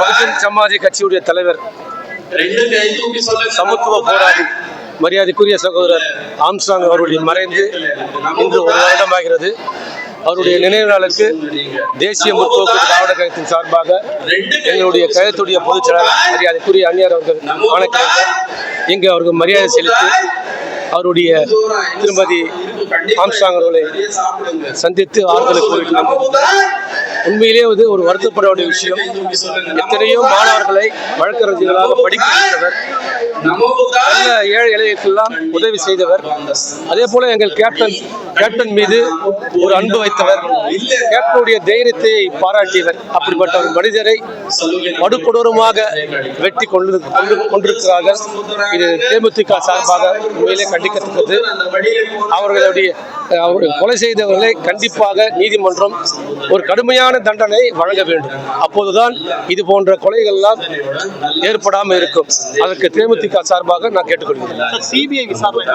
பகுஜன் சமாஜ் கட்சியுடைய தலைவர் சமத்துவ போராளி மரியாதைக்குரிய சகோதரர் ஆம்ஸ்டாங் அவருடைய மறைந்து இன்று ஒரு வருடமாகிறது. அவருடைய நினைவு நாளுக்கு தேசிய முற்போக்கு திராவிட கழகத்தின் சார்பாக எங்களுடைய கழகத்துடைய பொதுச் செயலாளர் மரியாதைக்குரிய அந்நியார் அவர்கள் ஆணைக்கிறார்கள் இங்கு அவருக்கு மரியாதை செலுத்தி அவருடைய திருமதி ஆம்ஸ்டாங் அவர்களை சந்தித்து ஆறுதலை கூறிட்டு உண்மையிலே இது ஒரு வருத்தப்பட வேண்டிய விஷயம். எத்தனையோ மாணவர்களை வழக்கறிஞர்களாக படிக்க வைத்தவர் நல்ல ஏழை இளைஞர்களுக்கெல்லாம் உதவி செய்தவர். அதே போல எங்கள் கேப்டன் கேப்டன் மீது ஒரு அன்பு வைத்தவர் கேப்டனுடைய தைரியத்தை பாராட்டியவர். அப்படிப்பட்ட ஒரு மனிதரை படுகொடூரமாக வெட்டி கொண்டு கொண்டு கொண்டிருக்கிறார்கள். இது தேமுதிக சார்பாக உண்மையிலே கண்டிக்கத்தக்கது. அவர்களுடைய அவர்கள் கொலை செய்தவர்களை கண்டிப்பாக நீதிமன்றம் ஒரு கடுமையான தண்டனை வழங்க வேண்டும். அப்போதுதான் இது போன்ற கொலைகள்லாம் ஏற்படாமல் இருக்கும். அதற்கு தேமுதிக சார்பாக நான் கேட்டுக்கொள்கிறேன். சிபிஐ விசாரணை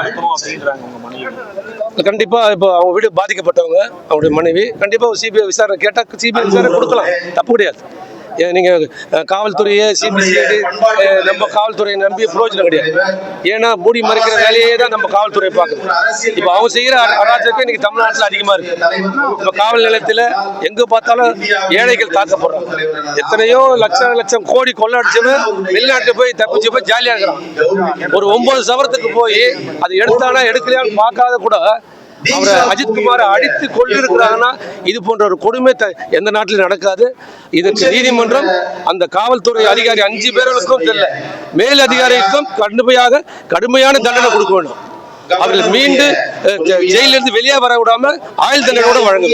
கண்டிப்பா இப்போ அவங்க வீடு பாதிக்கப்பட்டவங்க அவங்களுடைய மனைவி கண்டிப்பா சிபிஐ விசாரணை கேட்டா சிபிஐ விசாரணை கொடுக்கலாம். தப்பு கிடையாது. ஏன் நீங்க அஹ், காவல்துறையை சிபிசிஐடி நம்ம காவல்துறையை நம்பி பிரயோஜனம் கிடையாது. ஏன்னா மூடி மறைக்கிற வேலையே தான் நம்ம காவல்துறை பார்க்குது. இப்போ அவங்க செய்யற அர- அராஜகம் இன்னைக்கு தமிழ்நாட்டில் அதிகமா இருக்கு. நம்ம காவல் நிலையத்தில் எங்க பார்த்தாலும் ஏழைகள் தாக்கப்படுறாங்க. எத்தனையோ லட்சம் லட்சம் கோடி கொள்ளடிச்சவன் வெளிநாட்டுல போய் தப்பிச்சு போய் ஜாலியா இருக்கிறான். ஒரு ஒன்பது சவரத்துக்கு போய் அது எடுத்தானா எடுக்கலையான்னு பார்க்காத கூட அவரை அஜித்குமாரை அடித்து கொண்டிருக்கிறாங்கன்னா இது போன்ற ஒரு கொடுமை எந்த நாட்டிலும் நடக்காது. இதற்கு நீதிமன்றம் அந்த காவல்துறை அதிகாரி அஞ்சு பேர்களுக்கும் தெரியல. மேல் அதிகாரிக்கும் கடுமையாக கடுமையான தண்டனை கொடுக்க வேண்டும். அவர்கள் மீண்டு அஹ், ஜெ- ஜெயிலிலிருந்து வெளியே வர விடாம ஆயுள் தண்டனையோட வழங்க